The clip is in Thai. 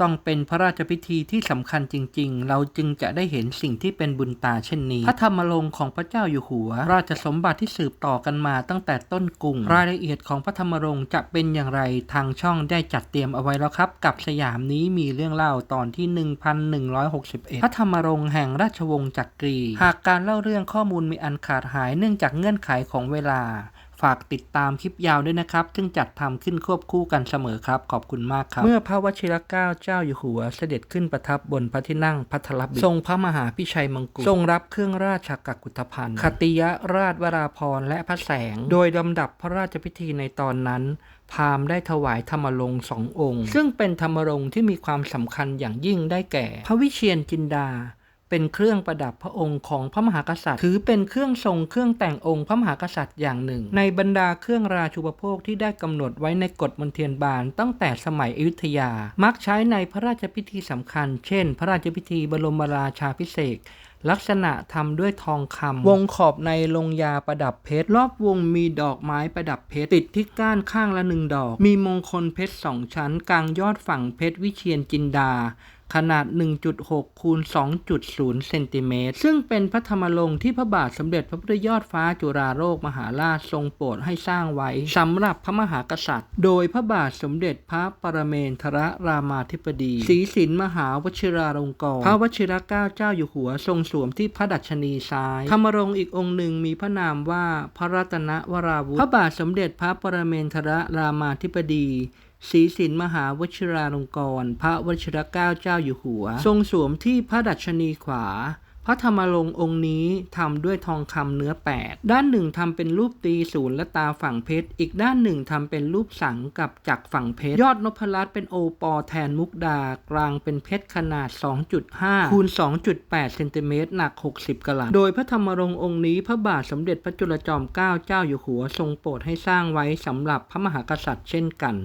ต้องเป็นพระราชพิธีที่สำคัญจริง ๆ เราจึงจะได้เห็นสิ่งที่เป็นบุญตาเช่นนี้ พระธรรมรงค์ของพระเจ้าอยู่หัว ราชสมบัติที่สืบต่อกันมาตั้งแต่ต้นกรุง รายละเอียดของพระธรรมรงค์จะเป็นอย่างไรทางช่องได้จัดเตรียมเอาไว้แล้วครับ กับสยามนี้มีเรื่องเล่าตอนที่ 1161 พระธรรมรงค์แห่งราชวงศ์จักรี หากการเล่าเรื่องข้อมูลมีอันขาดหายเนื่องจากเงื่อนไขของเวลาฝากติดตามคลิปยาวด้วยนะครับ ซึ่งจัดทำขึ้นควบคู่กันเสมอครับ ขอบคุณมากครับ เมื่อพระวชิรเกล้าเจ้าอยู่หัว เสด็จขึ้นประทับบนพระที่นั่งพัทรบิดทรงพระมหาพิชัยมงกุฎทรงรับเครื่องราชกักุฏภัณฑ์คติยราชวราพรณ์และพระแสง โดยลำดับพระราชพิธีในตอนนั้นพราหมณ์ได้ถวายธรรมรงค์สององค์ ซึ่งเป็นธรรมรงค์ที่มีความสำคัญอย่างยิ่งได้แก่ พระวิเชียรจินดา เป็นเครื่องประดับพระองค์ของพระมหากษัตริย์ ถือเป็นเครื่องทรงเครื่องแต่งองค์พระมหากษัตริย์อย่างหนึ่ง ในบรรดาเครื่องราชูปโภคที่ได้กำหนดไว้ในกฎมนเทียนบานตั้งแต่สมัยอยุธยา มักใช้ในพระราชพิธีสำคัญ เช่น พระราชพิธีบรมราชาพิเศษลักษณะทำด้วยทองคำวงขอบในลงยาประดับเพชร รอบวงมีดอกไม้ประดับเพชร ติดที่ก้านข้างละหนึ่งดอก มีมงคลเพชรสองชั้น กลางยอดฝั่งเพชรวิเชียนจินดา ขนาด 1.6 คูณ 2.0 เซนติเมตร ซึ่งเป็นพระธรรมรงค์ที่พระบาทสมเด็จพระพุทธยอดฟ้าจุฬาโลกมหาราชทรงโปรดให้สร้างไว้สำหรับพระมหากษัตริย์ โดยพระบาทสมเด็จพระปรเมนทรรามาธิบดีศรีสินมหาวชิราลงกรณ์พระวชิรเกล้าเจ้าอยู่หัวทรงสวมที่พระดัชนีซ้าย ธรรมรงค์อีกองค์หนึ่งมีพระนามว่าพระรัตนวราวุธพระบาทสมเด็จพระปรเมนทรรามาธิบดีศรีสินมหาวชิราลงกรณ์พระวชิรเกล้าเจ้าอยู่หัว ทรงสวมที่พระดัชนีขวา พระธรรมรงค์องค์นี้ทำด้วยทองคำเนื้อแปดด้านหนึ่งทำเป็นรูปตีศูนย์และตาฝั่งเพชร อีกด้านหนึ่งทำเป็นรูปสังกับจักฝั่งเพชร ยอดนพรัตน์เป็นโอปอแทนมุกดากลางเป็นเพชรขนาด 2.5คูณ2.8เซนติเมตรหนัก 60กะลัตโดยพระธรรมรงค์องค์นี้พระบาทสมเด็จพระจุลจอมเกล้าเจ้าอยู่หัว ทรงโปรดให้สร้างไว้สำหรับพระมหากษัตริย์เช่นกัน